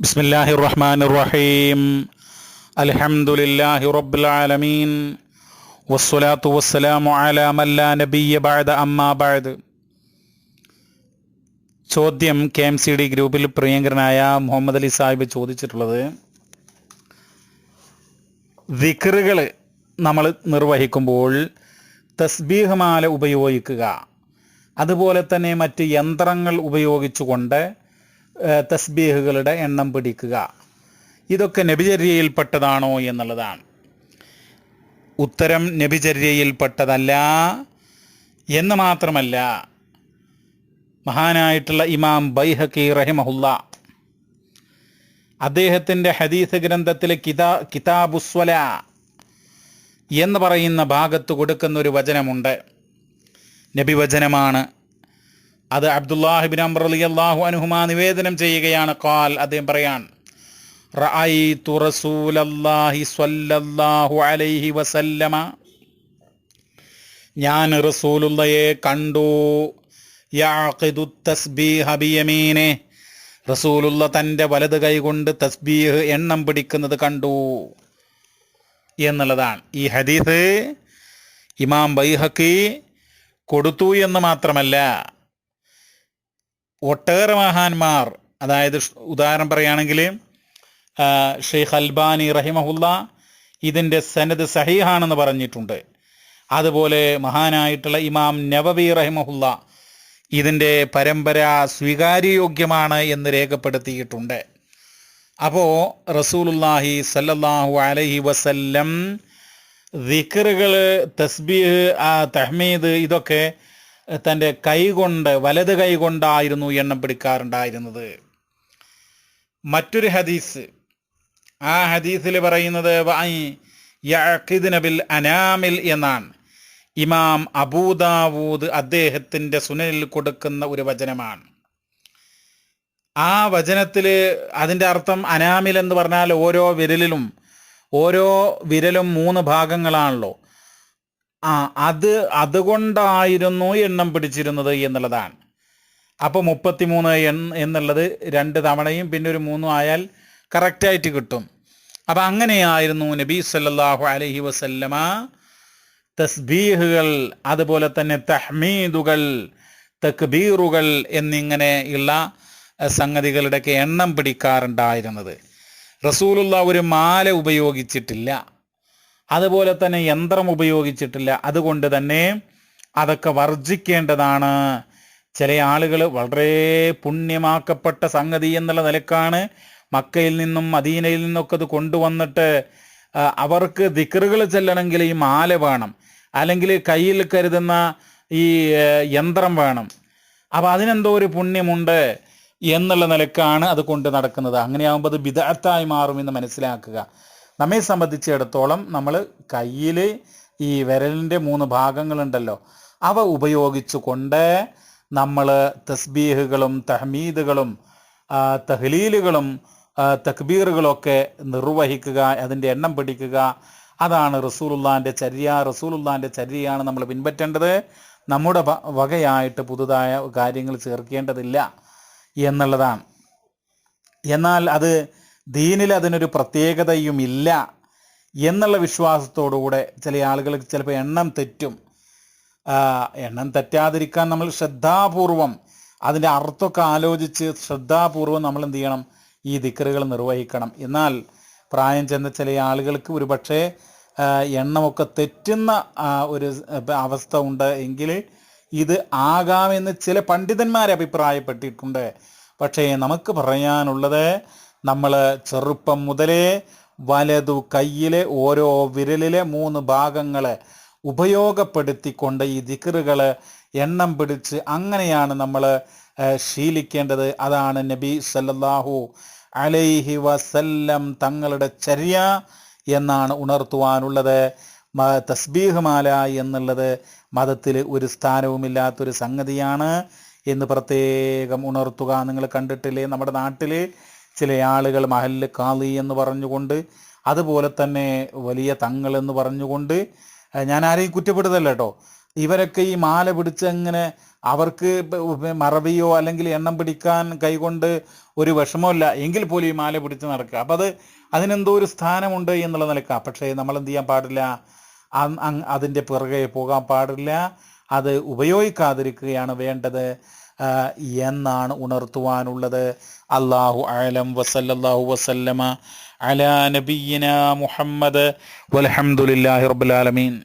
بسم الله الرحمن الرحيم الحمد لله رب العالمين والصلاة والسلام على من لا نبي بعد أما بعد ചോദ്യം K M C D ഗ്രൂപ്പിൽ പ്രിയങ്കരനായ മുഹമ്മദ് അലി സാഹിബ് ചോദിച്ചിട്ടുള്ളത് വിക്റുകൾ നമ്മൾ നിർവഹിക്കുമ്പോൾ തസ്ബീഹ് മാല ഉപയോഗിക്കുക അതുപോലെ തന്നെ മറ്റ് യന്ത്രങ്ങൾ ഉപയോഗിച്ചുകൊണ്ട് ഏഹ്, തസ്ബീഹുകളുടെ എണ്ണം പിടിക്കുക. ഇതൊക്കെ നബിചര്യയിൽപ്പെട്ടതാണോ എന്നുള്ളതാണ്. ഉത്തരം നബിചര്യയിൽപ്പെട്ടതല്ല എന്ന് മാത്രമല്ല മഹാനായിട്ടുള്ള ഇമാം ബൈഹക്കി റഹിമഹുല്ല അദ്ദേഹത്തിന്റെ ഹദീസ് ഗ്രന്ഥത്തിലെ കിതാ കിതാബുസ്വല എന്ന് പറയുന്ന ഭാഗത്ത് കൊടുക്കുന്ന ഒരു വചനമുണ്ട്. നബിവചനമാണ് അത് അബ്ദുല്ലാഹിബിൻ അമ്രലി അള്ളാഹു അനുഹുമ നിവേദനം ചെയ്യുകയാണ്. കാൽ അദ്ദേഹം പറയാൻ സ്വല്ലല്ലാഹു അലൈഹി വസല്ലമ. ഞാൻ റസൂലുള്ളയെ കണ്ടു. യാഖിദു തസ്ബീഹ റസൂലുള്ള തന്റെ വലത് കൈ കൊണ്ട് തസ്ബീഹ് എണ്ണം പിടിക്കുന്നത് കണ്ടു എന്നുള്ളതാണ്. ഈ ഹദീസ് ഇമാം ബൈഹക്കി കൊടുത്തു എന്ന് മാത്രമല്ല ഒട്ടേറെ മഹാന്മാർ അതായത് ഉദാഹരണം പറയുകയാണെങ്കിൽ ഷെയ്ഖ് അൽബാനി റഹിമഹുല്ല ഇതിന്റെ സനത് സഹീഹാണെന്ന് പറഞ്ഞിട്ടുണ്ട്. അതുപോലെ മഹാനായിട്ടുള്ള ഇമാം നവബി റഹിമഹുല്ല ഇതിന്റെ പരമ്പര സ്വീകാര്യയോഗ്യമാണ് എന്ന് രേഖപ്പെടുത്തിയിട്ടുണ്ട്. അപ്പോൾ റസൂലുല്ലാഹി സല്ലല്ലാഹു അലഹി വസല്ലം ദിക്കറുകൾ തസ്ബീഹ് തഹ്മീദ് ഇതൊക്കെ തന്റെ കൈകൊണ്ട് വലത് കൈ കൊണ്ടായിരുന്നു എണ്ണം പിടിക്കാറുണ്ടായിരുന്നത്. മറ്റൊരു ഹദീസ്. ആ ഹദീസിൽ പറയുന്നത് വഅൻ യഅഖിദ്ന ബിൽ അനാമിൽ എന്നാണ്. ഇമാം അബൂദാവൂദ് അദ്ദേഹത്തിന്റെ സുനനിൽ കൊടുക്കുന്ന ഒരു വചനമാണ്. ആ വചനത്തിൽ അതിന്റെ അർത്ഥം അനാമിൽ എന്ന് പറഞ്ഞാൽ ഓരോ വിരലിലും ഓരോ വിരലും മൂന്ന് ഭാഗങ്ങളാണല്ലോ. ആ അത് അതുകൊണ്ടായിരുന്നു എണ്ണം പിടിച്ചിരുന്നത് എന്നുള്ളതാണ്. അപ്പോൾ മുപ്പത്തിമൂന്ന് എന്നുള്ളത് രണ്ട് തവണയും പിന്നെ ഒരു മൂന്നും ആയാൽ കറക്റ്റായിട്ട് കിട്ടും. അപ്പം അങ്ങനെയായിരുന്നു നബി സല്ലാഹു അലഹി വസല്ലമ തസ്ബീഹുകൾ അതുപോലെ തന്നെ തഹ്മീദുകൾ തക്ബീറുകൾ എന്നിങ്ങനെയുള്ള സംഗതികളുടെയൊക്കെ എണ്ണം പിടിക്കാറുണ്ടായിരുന്നത്. റസൂലുള്ള ഒരു മാല ഉപയോഗിച്ചിട്ടില്ല. അതുപോലെ തന്നെ യന്ത്രം ഉപയോഗിച്ചിട്ടില്ല. അതുകൊണ്ട് തന്നെ അതൊക്കെ വർജിക്കേണ്ടതാണ് ചില ആളുകൾ വളരെ പുണ്യമാക്കപ്പെട്ട സംഗതി എന്നുള്ള നിലക്കാണ് മക്കയിൽ നിന്നും മദീനയിൽ നിന്നൊക്കെ അത് കൊണ്ടുവന്നിട്ട് അവർക്ക് ദിക്കറുകൾ ചെല്ലണമെങ്കിൽ ഈ മാല വേണം. അല്ലെങ്കിൽ കയ്യിൽ കരുതുന്ന ഈ യന്ത്രം വേണം. അപ്പം അതിനെന്തോ ഒരു പുണ്യമുണ്ട് എന്നുള്ള നിലക്കാണ് അത് കൊണ്ട് നടക്കുന്നത്. അങ്ങനെയാകുമ്പോൾ അത് വിദഗ്ധായി മാറുമെന്ന് മനസ്സിലാക്കുക. നമ്മെ സംബന്ധിച്ചിടത്തോളം നമ്മൾ കയ്യിൽ ഈ വിരലിന്റെ മൂന്ന് ഭാഗങ്ങളുണ്ടല്ലോ. അവ ഉപയോഗിച്ചുകൊണ്ട് നമ്മൾ തസ്ബീഹുകളും തഹമീദുകളും തഹ്ലീലുകളും തക്ബീറുകളൊക്കെ നിർവഹിക്കുക അതിന്റെ എണ്ണം പിടിക്കുക. അതാണ് റസൂലുള്ളാന്റെ ചര്യ. റസൂലുള്ളാന്റെ ചര്യയാണ് നമ്മൾ പിൻപറ്റേണ്ടത്. നമ്മുടെ വകയായിട്ട് പുതുതായ കാര്യങ്ങൾ ചേർക്കേണ്ടതില്ല എന്നുള്ളതാണ്. എന്നാൽ അത് ദീനിൽ അതിനൊരു പ്രത്യേകതയും ഇല്ല എന്നുള്ള വിശ്വാസത്തോടുകൂടെ ചില ആളുകൾക്ക് ചിലപ്പോൾ എണ്ണം തെറ്റും. എണ്ണം തെറ്റാതിരിക്കാൻ നമ്മൾ ശ്രദ്ധാപൂർവം അതിന്റെ അർത്ഥമൊക്കെ ആലോചിച്ച് ശ്രദ്ധാപൂർവം നമ്മൾ എന്ത് ചെയ്യണം? ഈ ദിക്കറുകൾ നിർവഹിക്കണം. എന്നാൽ പ്രായം ചെന്ന ചില ആളുകൾക്ക് ഒരു പക്ഷേ എണ്ണമൊക്കെ തെറ്റുന്ന ഒരു അവസ്ഥ ഉണ്ട് എങ്കിൽ ഇത് ആകാമെന്ന് ചില പണ്ഡിതന്മാരെ അഭിപ്രായപ്പെട്ടിട്ടുണ്ട്. പക്ഷേ നമുക്ക് പറയാനുള്ളത് നമ്മൾ ചെറുപ്പം മുതലേ വലതു കയ്യിലെ ഓരോ വിരലിലെ മൂന്ന് ഭാഗങ്ങളെ ഉപയോഗപ്പെടുത്തിക്കൊണ്ട് ഈ ദിക്കറുകൾ എണ്ണം പിടിച്ച് അങ്ങനെയാണ് നമ്മൾ ശീലിക്കേണ്ടത്. അതാണ് നബി സല്ലാഹു അലൈഹി വസല്ലം തങ്ങളുടെ ചര്യ എന്നാണ് ഉണർത്തുവാനുള്ളത്. തസ്ബീഹ്മാല തസ്ബീഹ് മാല എന്നുള്ളത് മതത്തിൽ ഒരു സ്ഥാനവുമില്ലാത്തൊരു സംഗതിയാണ് എന്ന് പ്രത്യേകം ഉണർത്തുക. നിങ്ങൾ കണ്ടിട്ടില്ലേ? നമ്മുടെ നാട്ടിൽ ചില ആളുകൾ മഹല്ല് കാളി എന്ന് പറഞ്ഞുകൊണ്ട് അതുപോലെ തന്നെ വലിയ തങ്ങൾ എന്ന് പറഞ്ഞുകൊണ്ട് ഞാൻ ആരെയും കുറ്റപ്പെടുത്തല്ല കേട്ടോ. ഇവരൊക്കെ ഈ മാല പിടിച്ച് അങ്ങനെ അവർക്ക് മറവിയോ അല്ലെങ്കിൽ എണ്ണം പിടിക്കാൻ കൈകൊണ്ട് ഒരു വിഷമമില്ല എങ്കിൽ പോലും ഈ മാല പിടിച്ച് നടക്കുക. അപ്പം അത് അതിനെന്തോ ഒരു സ്ഥാനമുണ്ട് എന്നുള്ള നിലക്കാം. പക്ഷേ നമ്മൾ എന്ത് ചെയ്യാൻ പാടില്ല? അതിന്റെ പിറകെ പോകാൻ പാടില്ല. അത് ഉപയോഗിക്കാതിരിക്കുകയാണ് വേണ്ടത്. എന്നാണ് ഉണർത്തുവാനുള്ളത്. അള്ളാഹു ആലം വസല്ലാഹു വസല്ലമ അല നബീന മുഹമ്മദ്. വലഹമുല്ലാഹി റബുലാലമീൻ